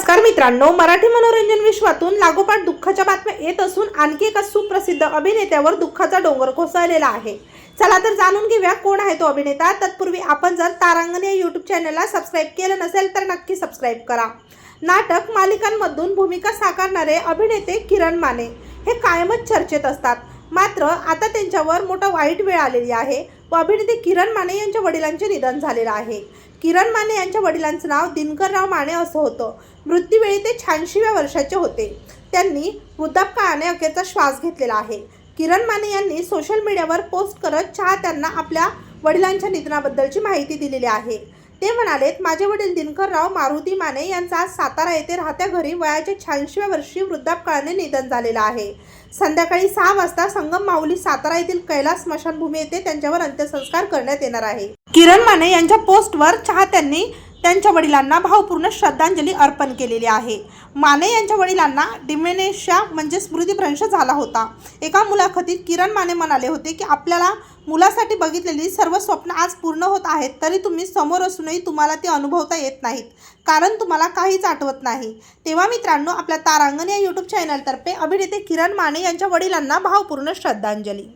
नमस्कार मित्रांनो मराठी मनोरंजन विश्वातून लागोपाठ दुःखाच्या बातम्या येत असून आणखी एका सुप्रसिद्ध अभिनेत्यावर दुःखाचा डोंगर कोसळलेला आहे. चला तर जाणून घेऊया कोण आहे तो अभिनेता. तत्पूर्वी आपण जर तारांगण या यूट्यूब चॅनलला सबस्क्राईब केलं नसेल तर नक्की सबस्क्राईब करा. नाटक मालिकांमधून भूमिका साकारणारे अभिनेते किरण माने हे कायमच चर्चेत असतात. मात्र आता त्यांच्यावर मोठा वाईट वेळ आलेली आहे व अभिनेते किरण माने यांच्या वडिलांचे निधन झालेलं आहे. किरण माने यांच्या वडिलांचं नाव दिनकरराव माने असं होतं. मृत्यूवेळी ते शहाऐंशीव्या वर्षाचे होते. त्यांनी वृद्धापकाळाने अखेरचा श्वास घेतलेला आहे. किरण माने यांनी सोशल मीडियावर पोस्ट करत चाहत्यांना आपल्या वडिलांच्या निधनाबद्दलची माहिती दिलेली आहे. ते म्हणालेत माझे वडील दिनकरराव मारुती माने यांचा आज सातारा येथे राहत्या घरी वयाच्या शहाऐंशीव्या वर्षी वृद्धापकाळाने निधन झालेलं आहे. संध्याकाळी सहा वाजता संगम माऊली सातारा येथील कैलास स्मशानभूमी येथे त्यांच्यावर अंत्यसंस्कार करण्यात येणार आहे. किरण माने यांच्या पोस्टवर चाहत्यांनी त्यांच्या वडिलांना भावपूर्ण श्रद्धांजली अर्पण केलेली आहे. माने यांच्या वडिलांना डिमेनेशिया म्हणजे स्मृतीभ्रंश झाला होता. एका मुलाखतीत किरण माने म्हणाले होते की आपल्याला मुलासाठी बघितलेली सर्व स्वप्न आज पूर्ण होत आहेत तरी तुम्ही समोर असूनही तुम्हाला ते अनुभवता येत नाहीत कारण तुम्हाला काहीच आठवत नाही. तेव्हा मित्रांनो आपल्या तारांगण या यूट्यूब चॅनलतर्फे अभिनेते किरण माने यांच्या वडिलांना भावपूर्ण श्रद्धांजली.